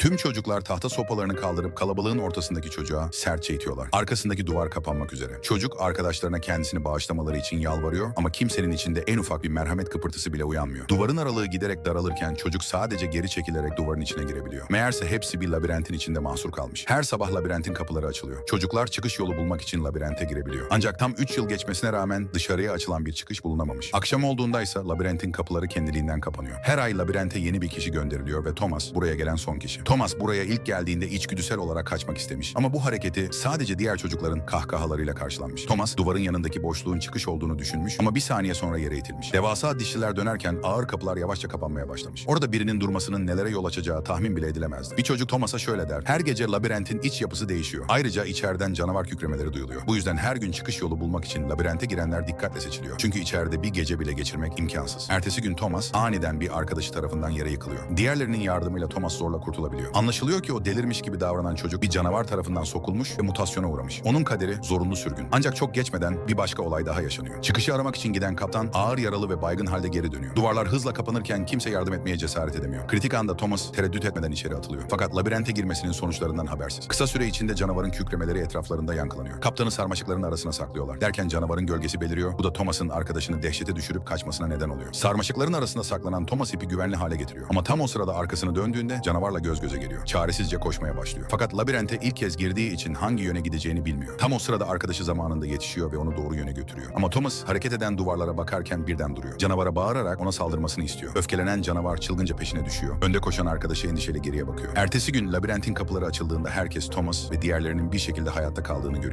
Tüm çocuklar tahta sopalarını kaldırıp kalabalığın ortasındaki çocuğa sertçe itiyorlar. Arkasındaki duvar kapanmak üzere. Çocuk arkadaşlarına kendisini bağışlamaları için yalvarıyor ama kimsenin içinde en ufak bir merhamet kıpırtısı bile uyanmıyor. Duvarın aralığı giderek daralırken çocuk sadece geri çekilerek duvarın içine girebiliyor. Meğerse hepsi bir labirentin içinde mahsur kalmış. Her sabah labirentin kapıları açılıyor. Çocuklar çıkış yolu bulmak için labirente girebiliyor. Ancak tam 3 yıl geçmesine rağmen dışarıya açılan bir çıkış bulunamamış. Akşam olduğunda ise labirentin kapıları kendiliğinden kapanıyor. Her ay labirente yeni bir kişi gönderiliyor ve Thomas buraya gelen son kişi. Thomas buraya ilk geldiğinde içgüdüsel olarak kaçmak istemiş. Ama bu hareketi sadece diğer çocukların kahkahalarıyla karşılanmış. Thomas duvarın yanındaki boşluğun çıkış olduğunu düşünmüş ama bir saniye sonra yere itilmiş. Devasa dişliler dönerken ağır kapılar yavaşça kapanmaya başlamış. Orada birinin durmasının nelere yol açacağı tahmin bile edilemezdi. Bir çocuk Thomas'a şöyle der. Her gece labirentin iç yapısı değişiyor. Ayrıca içeriden canavar kükremeleri duyuluyor. Bu yüzden her gün çıkış yolu bulmak için labirente girenler dikkatle seçiliyor. Çünkü içeride bir gece bile geçirmek imkansız. Ertesi gün Thomas aniden bir arkadaşı tarafından yere yıkılıyor. Diğerlerinin yardımıyla Thomas zorla kurtulabiliyor. Anlaşılıyor ki o delirmiş gibi davranan çocuk bir canavar tarafından sokulmuş ve mutasyona uğramış. Onun kaderi zorunlu sürgün. Ancak çok geçmeden bir başka olay daha yaşanıyor. Çıkışı aramak için giden kaptan ağır yaralı ve baygın halde geri dönüyor. Duvarlar hızla kapanırken kimse yardım etmeye cesaret edemiyor. Kritik anda Thomas tereddüt etmeden içeri atılıyor. Fakat labirente girmesinin sonuçlarından habersiz. Kısa süre içinde canavarın kükremeleri etraflarında yankılanıyor. Kaptanı sarmaşıkların arasına saklıyorlar. Derken canavarın gölgesi beliriyor. Bu da Thomas'ın arkadaşını dehşete düşürüp kaçmasına neden oluyor. Sarmaşıkların arasında saklanan Thomas ipi güvenli hale getiriyor. Ama tam o sırada arkasını döndüğünde canavarla göz göze geliyor. Çaresizce koşmaya başlıyor. Fakat labirente ilk kez girdiği için hangi yöne gideceğini bilmiyor. Tam o sırada arkadaşı zamanında yetişiyor ve onu doğru yöne götürüyor. Ama Thomas hareket eden duvarlara bakarken birden duruyor. Canavara bağırarak ona saldırmasını istiyor. Öfkelenen canavar çılgınca peşine düşüyor. Önde koşan arkadaşı endişeli geriye bakıyor. Ertesi gün labirentin kapıları açıldığında herkes Thomas ve diğerlerinin bir şekilde hayatta kaldığını görüyor.